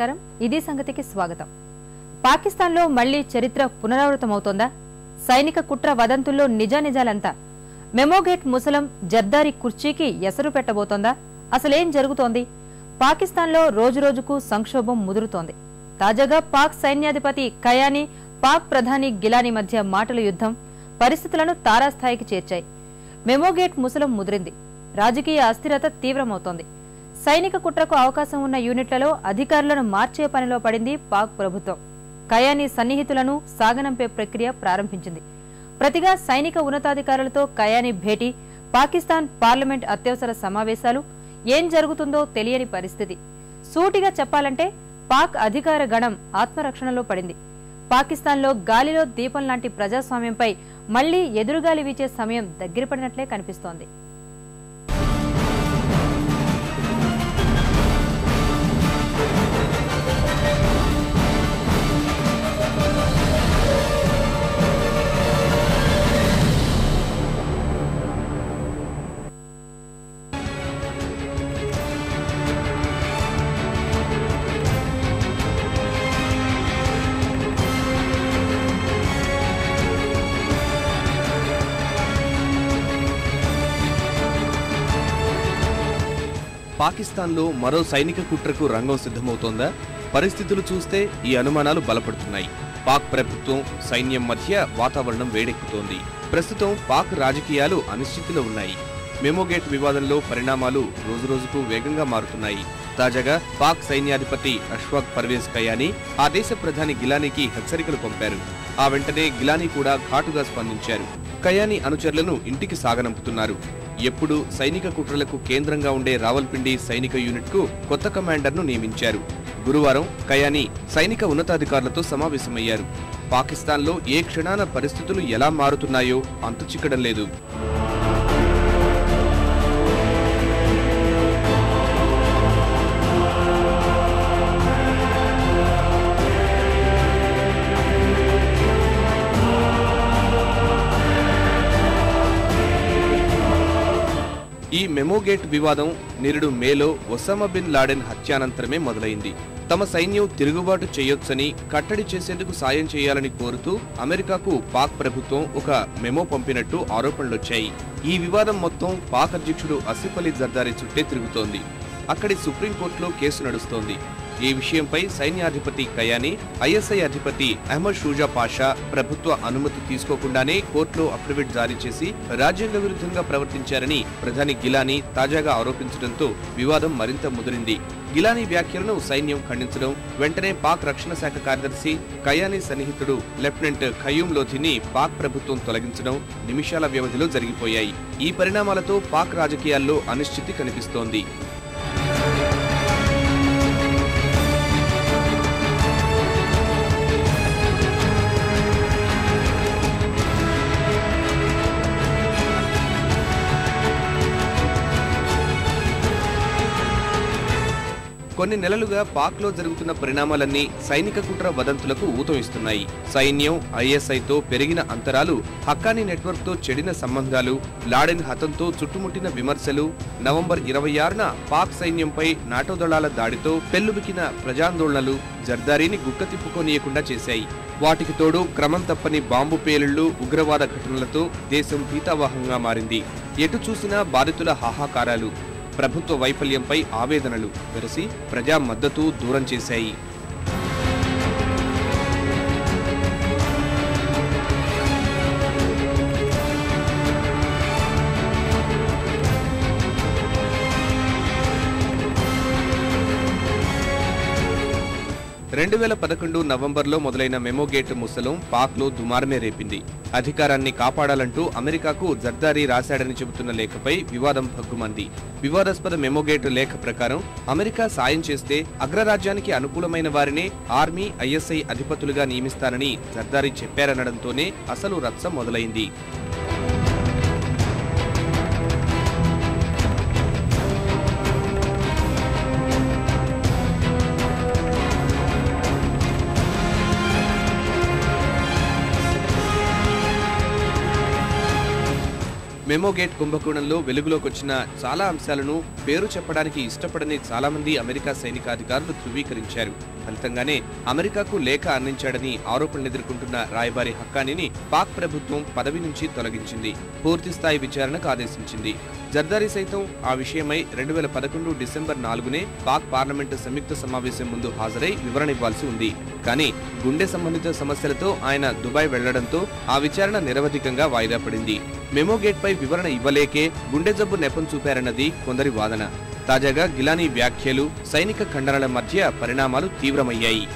నమస్కారం. ఇది సంగతికి స్వాగతం. పాకిస్తాన్లో మళ్ళీ చరిత్ర పునరావృతమవుతోందా? సైనిక కుట్ర వదంతుల్లో నిజానిజాలంతా. మెమోగేట్ ముసలం జర్దారి కుర్చీకి ఎసరు పెట్టబోతోందా? అసలేం జరుగుతోంది? పాకిస్తాన్లో రోజురోజుకు సంక్షోభం ముదురుతోంది. తాజాగా పాక్ సైన్యాధిపతి కయానీ పాక్ ప్రధాని గిలానీ మధ్య మాటల యుద్ధం పరిస్థితులను తారాస్థాయికి చేర్చాయి. మెమోగేట్ ముసలం ముదిరింది. రాజకీయ అస్థిరత తీవ్రమవుతోంది. సైనిక కుట్రకు అవకాశం ఉన్న యూనిట్లలో అధికారులను మార్చే పనిలో పడింది పాక్ ప్రభుత్వం. కయానీ సన్నిహితులను సాగనంపే ప్రక్రియ ప్రారంభించింది. ప్రతిగా సైనిక ఉన్నతాధికారులతో కయానీ భేటీ పాకిస్తాన్ పార్లమెంట్ అత్యవసర సమావేశాలు ఏం జరుగుతుందో తెలియని పరిస్థితి. సూటిగా చెప్పాలంటే పాక్ అధికార గణం ఆత్మరక్షణలో పడింది. పాకిస్తాన్లో గాలిలో దీపం లాంటి ప్రజాస్వామ్యంపై మళ్ళీ ఎదురుగాలి వీచే సమయం దగ్గరపడినట్లే కనిపిస్తోంది. పాకిస్తాన్లో మరో సైనిక కుట్రకు రంగం సిద్ధమవుతోందా? పరిస్థితులు చూస్తే ఈ అనుమానాలు బలపడుతున్నాయి. పాక్ ప్రభుత్వం సైన్యం మధ్య వాతావరణం వేడెక్కుతోంది. ప్రస్తుతం పాక్ రాజకీయాలు అనిశ్చితిలో ఉన్నాయి. మెమోగేట్ వివాదంలో పరిణామాలు రోజురోజుకు వేగంగా మారుతున్నాయి. తాజాగా పాక్ సైన్యాధిపతి అష్ఫాక్ పర్వేజ్ కయానీ ఆ దేశ ప్రధాని గిలానీకి హెచ్చరికలు పంపారు. ఆ వెంటనే గిలానీ కూడా ఘాటుగా స్పందించారు. కయానీ అనుచరులను ఇంటికి సాగనంపుతున్నారు. ఎప్పుడు సైనిక కుట్రలకు కేంద్రంగా ఉండే రావల్పిండి సైనిక యూనిట్కు కొత్త కమాండర్ను నియమించారు. గురువారం కయానీ సైనిక ఉన్నతాధికారులతో సమావేశమయ్యారు. పాకిస్తాన్లో ఏ క్షణాన పరిస్థితులు ఎలా మారుతున్నాయో అంతు చిక్కడం లేదు. మెమోగేట్ వివాదం నిరుడు మేలో ఒసామా బిన్ లాడెన్ హత్యానంతరమే మొదలైంది. తమ సైన్యం తిరుగుబాటు చేయొచ్చని కట్టడి చేసేందుకు సాయం చేయాలని కోరుతూ అమెరికాకు పాక్ ప్రభుత్వం ఒక మెమో పంపినట్టు ఆరోపణలొచ్చాయి. ఈ వివాదం మొత్తం పాక్ అధ్యక్షుడు అసిఫ్ అలీ జర్దారీ చుట్టే తిరుగుతోంది. అక్కడి సుప్రీంకోర్టులో కేసు నడుస్తోంది. ఈ విషయంపై సైన్యాధిపతి కయానీ ఐఎస్ఐ అధిపతి అహ్మద్ షూజా పాషా ప్రభుత్వ అనుమతి తీసుకోకుండానే కోర్టులో అఫిడవిట్ జారీ చేసి రాజ్యాంగ విరుద్ధంగా ప్రవర్తించారని ప్రధాని గిలానీ తాజాగా ఆరోపించడంతో వివాదం మరింత ముదిరింది. గిలానీ వ్యాఖ్యలను సైన్యం ఖండించడం వెంటనే పాక్ రక్షణ శాఖ కార్యదర్శి కయానీ సన్నిహితుడు లెఫ్టినెంట్ ఖయూమ్ లోధిని పాక్ ప్రభుత్వం తొలగించడం నిమిషాల వ్యవధిలో జరిగిపోయాయి. ఈ పరిణామాలతో పాక్ రాజకీయాల్లో అనిశ్చితి కనిపిస్తోంది. కొన్ని నెలలుగా పాక్లో జరుగుతున్న పరిణామాలన్నీ సైనిక కుట్ర వదంతులకు ఊతం ఇస్తున్నాయి సైన్యం ఐఎస్ఐతో పెరిగిన అంతరాలు హక్కానీ నెట్వర్క్తో చెడిన సంబంధాలు లాడెన్ హతంతో చుట్టుముట్టిన విమర్శలు నవంబర్ ఇరవై ఆరున పాక్ సైన్యంపై నాటో దళాల దాడితో పెల్లుబికిన ప్రజాందోళనలు జర్దారీని గుక్క తిప్పుకోనీయకుండా చేశాయి. వాటికి తోడు క్రమం తప్పని బాంబు పేలుళ్ళు ఉగ్రవాద ఘటనలతో దేశం భీతావహంగా మారింది. ఎటు చూసినా బాధితుల హాహాకారాలు. ప్రభుత్వ వైఫల్యంపై ఆవేదనలు వెరసి ప్రజా మద్దతు దూరం చేశాయి. రెండు వేల పదకొండు నవంబర్లో మొదలైన మెమోగేట్ ముసలం పాక్లో దుమారమే రేపింది. అధికారాన్ని కాపాడాలంటూ అమెరికాకు జర్దారీ రాశాడని చెబుతున్న లేఖపై వివాదం భగ్గుమంది. వివాదాస్పద మెమోగేట్ లేఖ ప్రకారం అమెరికా సాయం చేస్తే అగ్రరాజ్యానికి అనుకూలమైన వారినే ఆర్మీ ఐఎస్ఐ అధిపతులుగా నియమిస్తానని జర్దారీ చెప్పారనడంతోనే అసలు రత్సం మొదలైంది. మెమోగేట్ కుంభకోణంలో వెలుగులోకి వచ్చిన చాలా అంశాలను పేరు చెప్పడానికి ఇష్టపడని చాలామంది అమెరికా సైనికాధికారులు ధృవీకరించారు. ఫలితంగానే అమెరికాకు లేఖ అందించాడని ఆరోపణలు ఎదుర్కొంటున్న రాయబారి హక్కానీని పాక్ ప్రభుత్వం పదవి నుంచి తొలగించింది పూర్తిస్థాయి విచారణకు ఆదేశించింది. జర్దారీ సైతం ఆ విషయమై రెండు వేల పదకొండు డిసెంబర్ నాలుగునే పాక్ పార్లమెంటు సంయుక్త సమావేశం ముందు హాజరై వివరణ ఇవ్వాల్సి ఉంది. కానీ గుండె సంబంధిత సమస్యలతో ఆయన దుబాయ్ వెళ్ళడంతో ఆ విచారణ నిరవధికంగా వాయిదా పడింది. మెమోగేట్పై వివరణ ఇవ్వలేకే గుండె జబ్బు నెపం చూపారన్నది కొందరి వాదన. తాజాగా గిలానీ వ్యాఖ్యలు సైనిక ఖండనల మధ్య పరిణామాలు తీవ్రమయ్యాయి.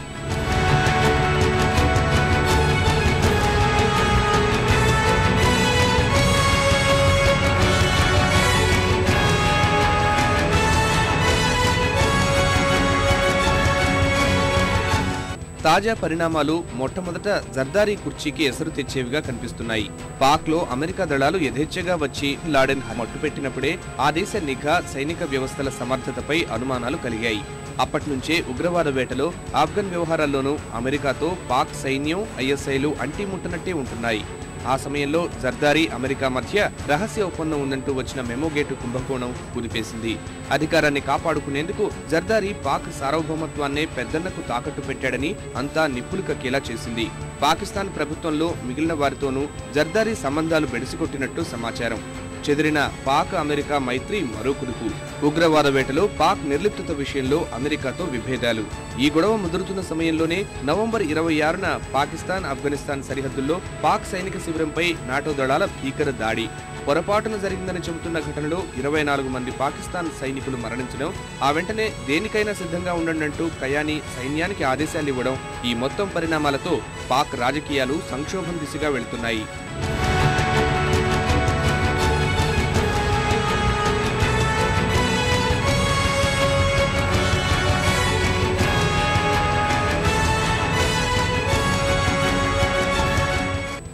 తాజా పరిణామాలు మొట్టమొదట జర్దారీ కుర్చీకి ఎసరు తెచ్చేవిగా కనిపిస్తున్నాయి. పాక్లో అమెరికా దళాలు యథేచ్ఛగా వచ్చి లాడెన్ మట్టుపెట్టినప్పుడే ఆ దేశ నిఘా సైనిక వ్యవస్థల సమర్థతపై అనుమానాలు కలిగాయి. అప్పట్నుంచే ఉగ్రవాద వేటలో ఆఫ్ఘన్ వ్యవహారాల్లోనూ అమెరికాతో పాక్ సైన్యం ఐఎస్ఐలు అంటిముట్టనట్టే ఉంటున్నాయి. ఆ సమయంలో జర్దారి అమెరికా మధ్య రహస్య ఒప్పందం ఉందంటూ వచ్చిన మెమోగేటు కుంభకోణం కుదిపేసింది. అధికారాన్ని కాపాడుకునేందుకు జర్దారి పాక్ సార్వభౌమత్వాన్నే పెద్దన్నకు తాకట్టు పెట్టాడని అంతా నిప్పులు కక్కేలా చేసింది. పాకిస్తాన్ ప్రభుత్వంలో మిగిలిన వారితోనూ జర్దారి సంబంధాలు బెడిసికొట్టినట్టు సమాచారం. చెదిరిన పాక్ అమెరికా మైత్రి మరో కుదుపు. ఉగ్రవాద వేటలో పాక్ నిర్లిప్తత విషయంలో అమెరికాతో విభేదాలు. ఈ గొడవ ముదురుతున్న సమయంలోనే నవంబర్ ఇరవై ఆరున పాకిస్తాన్ ఆఫ్ఘనిస్తాన్ సరిహద్దుల్లో పాక్ సైనిక శిబిరంపై నాటో దళాల భీకర దాడి. పొరపాటున జరిగిందని చెబుతున్న ఘటనలో ఇరవై నాలుగు మంది పాకిస్తాన్ సైనికులు మరణించడం ఆ వెంటనే దేనికైనా సిద్ధంగా ఉండనంటూ కయాని సైన్యానికి ఆదేశాలు ఇవ్వడం ఈ మొత్తం పరిణామాలతో పాక్ రాజకీయాలు సంక్షోభం దిశగా వెళుతున్నాయి.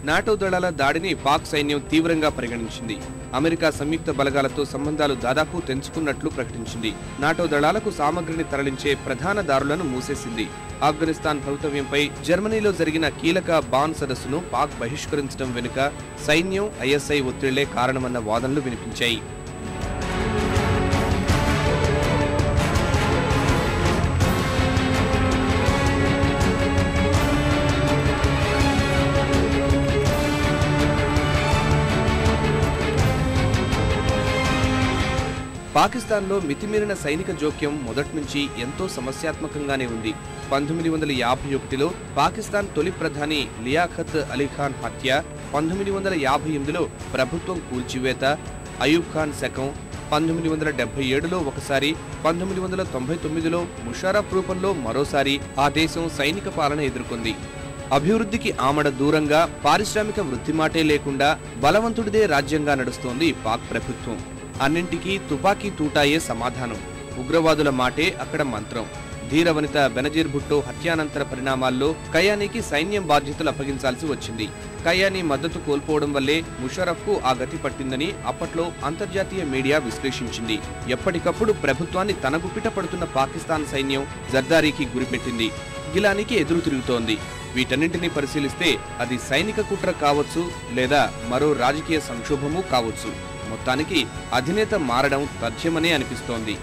నాటో దళాల దాడిని పాక్ సైన్యం తీవ్రంగా పరిగణించింది. అమెరికా సంయుక్త బలగాలతో సంబంధాలు దాదాపు తెంచుకున్నట్లు ప్రకటించింది. నాటో దళాలకు సామగ్రిని తరలించే ప్రధాన దారులను మూసేసింది. ఆఫ్ఘనిస్తాన్ భవితవ్యంపై జర్మనీలో జరిగిన కీలక బాన్ సదస్సును పాక్ బహిష్కరించడం వెనుక సైన్యం ఐఎస్ఐ ఒత్తిళ్ళే కారణమన్న వాదనలు వినిపించాయి. పాకిస్తాన్లో మితిమీరిన సైనిక జోక్యం మొదటి నుంచి ఎంతో సమస్యాత్మకంగానే ఉంది. పంతొమ్మిది వందల యాభై ఒకటిలో పాకిస్తాన్ తొలి ప్రధాని లియాఖత్ అలీఖాన్ హత్య పంతొమ్మిది వందల యాభై ఎనిమిదిలో ప్రభుత్వం కూల్చివేత అయూబ్ ఖాన్ శకం పంతొమ్మిది వందల డెబ్బై ఏడులో ఒకసారి పంతొమ్మిది వందల తొంభై తొమ్మిదిలో ముషారఫ్ రూపంలో మరోసారి ఆ దేశం సైనిక పాలన ఎదుర్కొంది. అభివృద్ధికి ఆమడ దూరంగా పారిశ్రామిక వృద్ధి మాటే లేకుండా బలవంతుడిదే రాజ్యంగా నడుస్తోంది పాక్ ప్రభుత్వం. అన్నింటికీ తుపాకీ తూటాయే సమాధానం. ఉగ్రవాదుల మాటే అక్కడ మంత్రం. ధీరవనిత బెనజీర్ భుట్టో హత్యానంతర పరిణామాల్లో కయానీకి సైన్యం బాధ్యతలు అప్పగించాల్సి వచ్చింది. కయానీ మద్దతు కోల్పోవడం వల్లే ముషరఫ్కు ఆ గతి పట్టిందని అప్పట్లో అంతర్జాతీయ మీడియా విశ్లేషించింది. ఎప్పటికప్పుడు ప్రభుత్వాన్ని తన గుప్పిట పడుతున్న పాకిస్తాన్ సైన్యం జర్దారీకి గురిపెట్టింది. గిలానికి ఎదురు తిరుగుతోంది. వీటన్నింటినీ పరిశీలిస్తే అది సైనిక కుట్ర కావచ్చు లేదా మరో రాజకీయ సంక్షోభము కావచ్చు. మొత్తానికి అధినేత మారడం తథ్యమనే అనిపిస్తోంది.